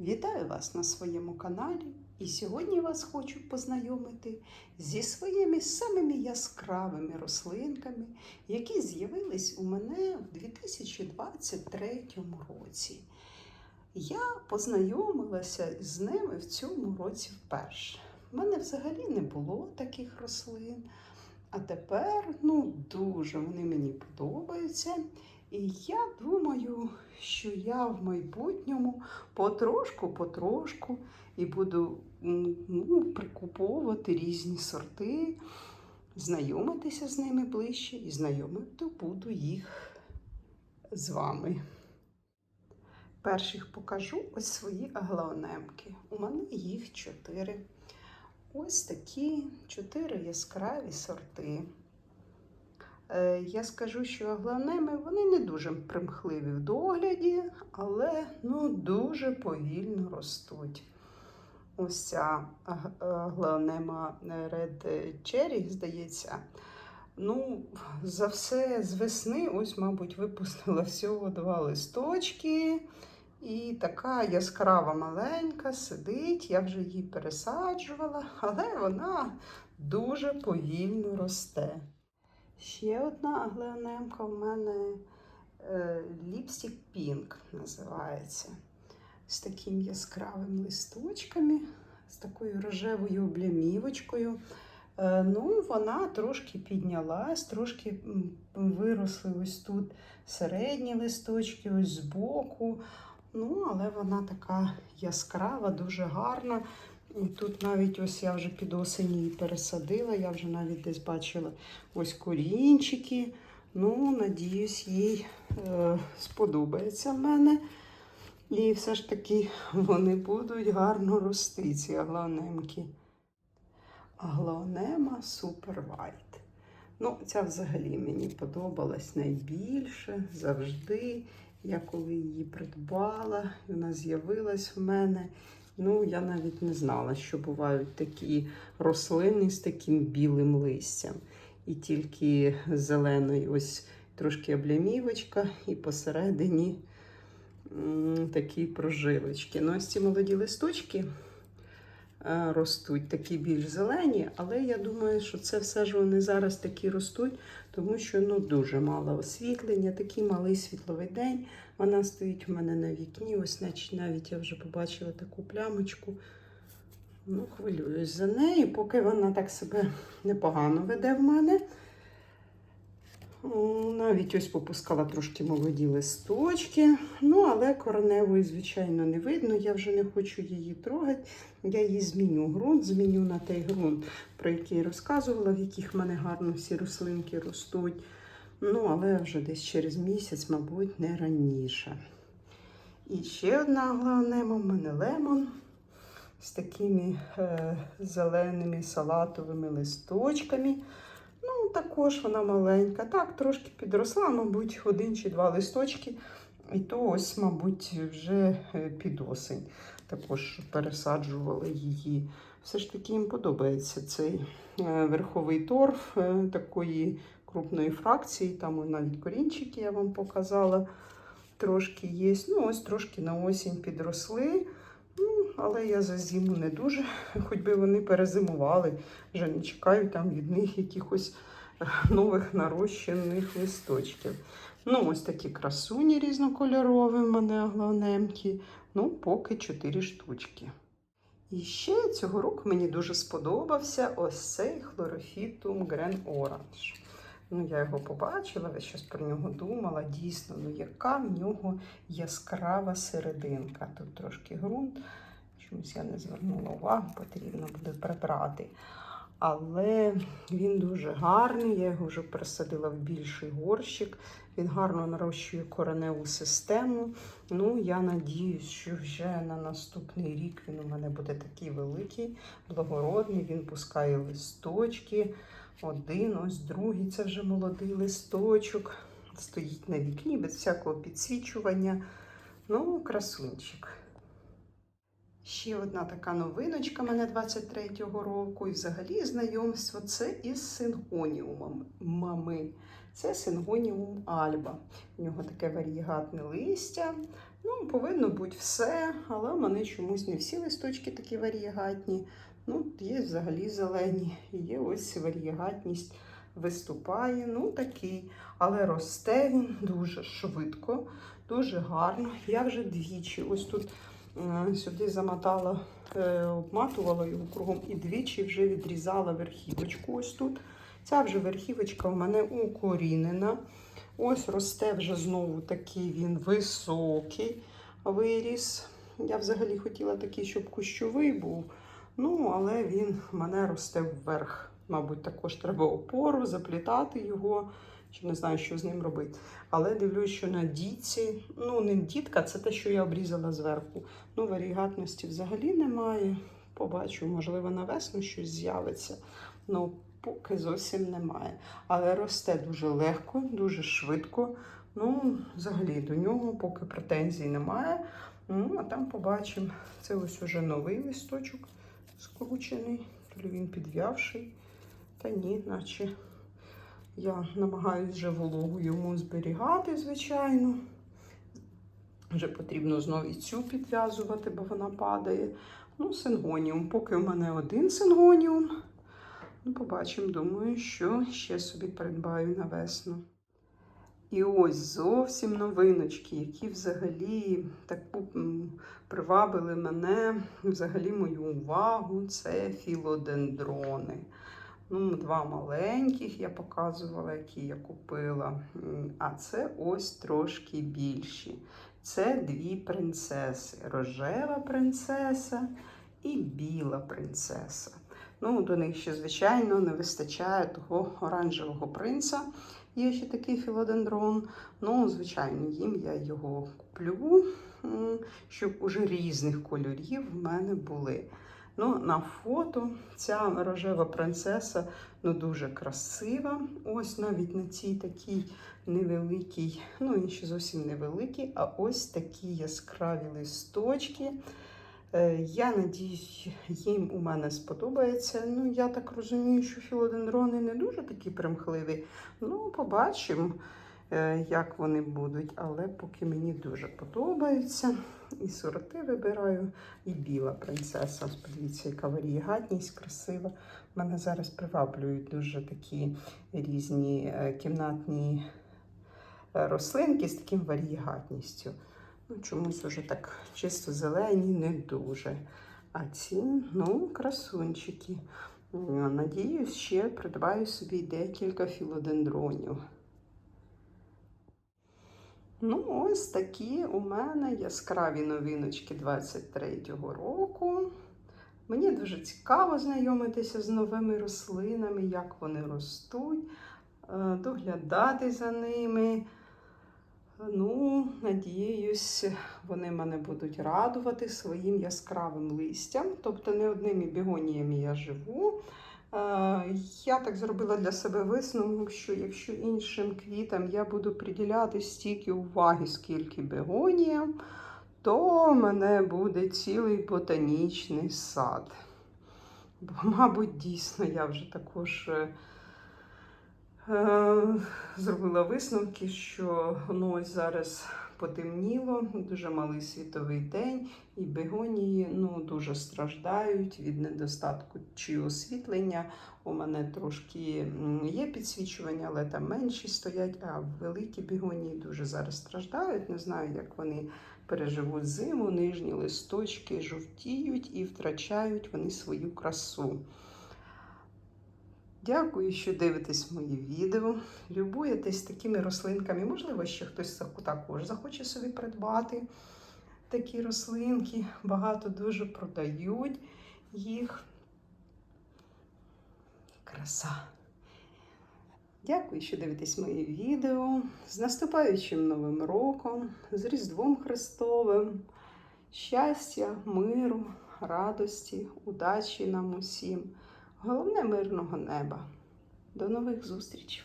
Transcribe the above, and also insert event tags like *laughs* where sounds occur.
Вітаю вас на своєму каналі. І сьогодні вас хочу познайомити зі своїми самими яскравими рослинками, які з'явились у мене в 2023 році. Я познайомилася з ними в цьому році вперше. У мене взагалі не було таких рослин. А тепер ну, дуже вони мені подобаються. І я думаю, що я в майбутньому потрошку-потрошку і буду ну, прикуповувати різні сорти, знайомитися з ними ближче і знайомити буду їх з вами. Перших покажу ось свої аглаонемки. У мене їх чотири. Ось такі чотири яскраві сорти. Е, Я скажу, що агланеми вони не дуже примхливі в догляді, але ну, дуже повільно ростуть. Ось ця аг- агланема Red Cherry, здається, ну, за все з весни, ось, мабуть, випустила всього два листочки. І така яскрава маленька сидить, я вже її пересаджувала, але вона дуже повільно росте. Ще одна аглеонемка в мене е, Lipstick Pink називається. З такими яскравими листочками, з такою рожевою облямівочкою. Е, ну, вона трошки піднялась, трошки виросли ось тут середні листочки, ось збоку. Ну, але вона така яскрава, дуже гарна. І тут навіть ось я вже під осінь її пересадила, я вже навіть десь бачила ось корінчики. Ну, надіюсь, їй е, сподобається в мене. І все ж таки вони будуть гарно рости, ці аглонемки. Аглонема Super White. Ну, ця взагалі мені подобалась найбільше завжди. Я коли її придбала, вона з'явилась в мене. Ну, я навіть не знала, що бувають такі рослини з таким білим листям. І тільки зелений, ось трошки облямівочка, і посередині такі прожилочки. Ну, ось ці молоді листочки е, ростуть, такі більш зелені, але я думаю, що це все ж вони зараз такі ростуть, тому що ну, дуже мало освітлення, такий малий світловий день. Вона стоїть у мене на вікні, ось значить, навіть я вже побачила таку плямочку. Ну, хвилююсь за неї, поки вона так себе непогано веде в мене. Навіть ось попускала трошки молоді листочки. Ну, але кореневої, звичайно, не видно. Я вже не хочу її трогати. Я її зміню ґрунт, зміню на той ґрунт, про який я розказувала, в яких в мене гарно всі рослинки ростуть. Ну, але вже десь через місяць, мабуть, не раніше. І ще одна аглонема в мене лемон з такими е, зеленими салатовими листочками. Ну, також вона маленька. Так, трошки підросла, мабуть, один чи два листочки. І то ось, мабуть, вже е, під осень. Також пересаджували її. Все ж таки їм подобається цей е, верховий торф е, такої крупної фракції. Там навіть корінчики я вам показала. Трошки є. Ну, ось трошки на осінь підросли. Але я за зиму не дуже, *laughs* хоч би вони перезимували. Вже не чекаю там від них якихось е, нових нарощених листочків. Ну, ось такі красуні різнокольорові в мене аглонемки. Ну, поки 4 штучки. І ще цього року мені дуже сподобався ось цей хлорофітум Grand Orange. Ну, я його побачила, весь час про нього думала. Дійсно, ну яка в нього яскрава серединка. Тут трошки ґрунт. Чомусь я не звернула увагу, потрібно буде прибрати. Але він дуже гарний, я його вже пересадила в більший горщик. Він гарно нарощує кореневу систему. Ну, я надіюсь, що вже на наступний рік він у мене буде такий великий, благородний. Він пускає листочки. Один, ось другий, це вже молодий листочок. Стоїть на вікні без всякого підсвічування. Ну, красунчик. Ще одна така новиночка мене 23-го року. І взагалі знайомство це із сингоніумами. Це сингоніум альба. У нього таке варігатне листя, Ну, повинно бути все, але в мене чомусь не всі листочки такі варієгатні. Ну, є взагалі зелені, є ось варієгатність виступає. Ну, такий. Але росте він дуже швидко, дуже гарно. Я вже двічі ось тут сюди замотала, е, обматувала його кругом і двічі вже відрізала верхівочку. Ось тут. Ця вже верхівочка в мене укорінена. Ось росте вже знову такий він високий виріс. Я взагалі хотіла такий, щоб кущовий був. Ну, але він мене росте вверх. Мабуть, також треба опору, заплітати його, чи не знаю, що з ним робити. Але дивлюсь, що на дітці, ну, не дітка, це те, що я обрізала зверху. Ну, варігатності взагалі немає. Побачу, можливо, на весну щось з'явиться. Ну, поки зовсім немає. Але росте дуже легко, дуже швидко. Ну, взагалі до нього поки претензій немає. Ну, а там побачимо. Це ось уже новий листочок скручений, то він підв'явший. Та ні, наче я намагаюся вже вологу йому зберігати, звичайно. Вже потрібно знову і цю підв'язувати, бо вона падає. Ну, сингоніум. Поки в мене один сингоніум. Ну, побачимо, думаю, що ще собі придбаю на весну. І ось зовсім новиночки, які взагалі так привабили мене, взагалі мою увагу. Це філодендрони. Ну, Два маленьких я показувала, які я купила. А це ось трошки більші. Це дві принцеси: рожева принцеса і біла принцеса. Ну, До них ще, звичайно, не вистачає того оранжевого принца. Є ще такий філодендрон. Ну, звичайно, їм я його куплю, щоб уже різних кольорів в мене були. Ну, На фото ця рожева принцеса ну, дуже красива. Ось навіть на цій такій невеликій, ну, ще зовсім невеликий, а ось такі яскраві листочки. Е, Я надіюсь, їм у мене сподобається. Ну, я так розумію, що філодендрони не дуже такі примхливі. Ну, побачимо, як вони будуть. Але поки мені дуже подобаються. І сорти вибираю, і біла принцеса. Подивіться, яка варієгатність красива. Мене зараз приваблюють дуже такі різні е, кімнатні е, рослинки з таким варієгатністю. Ну, чомусь уже так чисто зелені, не дуже. А ці, ну, красунчики. Надіюсь, ще придбаю собі декілька філодендронів. Ну, ось такі у мене яскраві новиночки 23-го року. Мені дуже цікаво знайомитися з новими рослинами, як вони ростуть, е, доглядати за ними. Ну, надіюсь, вони мене будуть радувати своїм яскравим листям. Тобто не одними бігоніями я живу. Я так зробила для себе висновок, що якщо іншим квітам я буду приділяти стільки уваги, скільки бегоніям, то в мене буде цілий ботанічний сад. Бо, мабуть, дійсно я вже також. е, Е, Зробила висновки, що ну, ось зараз потемніло, дуже малий світовий день, і бегонії ну, дуже страждають від недостатку чи освітлення. У мене трошки є підсвічування, але там менші стоять, а великі бігонії дуже зараз страждають. Не знаю, як вони переживуть зиму, нижні листочки жовтіють і втрачають вони свою красу. Дякую, що дивитесь мої відео. Любуєтесь такими рослинками. Можливо, ще хтось також захоче собі придбати такі рослинки. Багато дуже продають їх. Краса. Дякую, що дивитесь мої відео. З наступаючим Новим роком, з Різдвом Христовим. Щастя, миру, радості, удачі нам усім. Головне мирного неба. До нових зустрічей!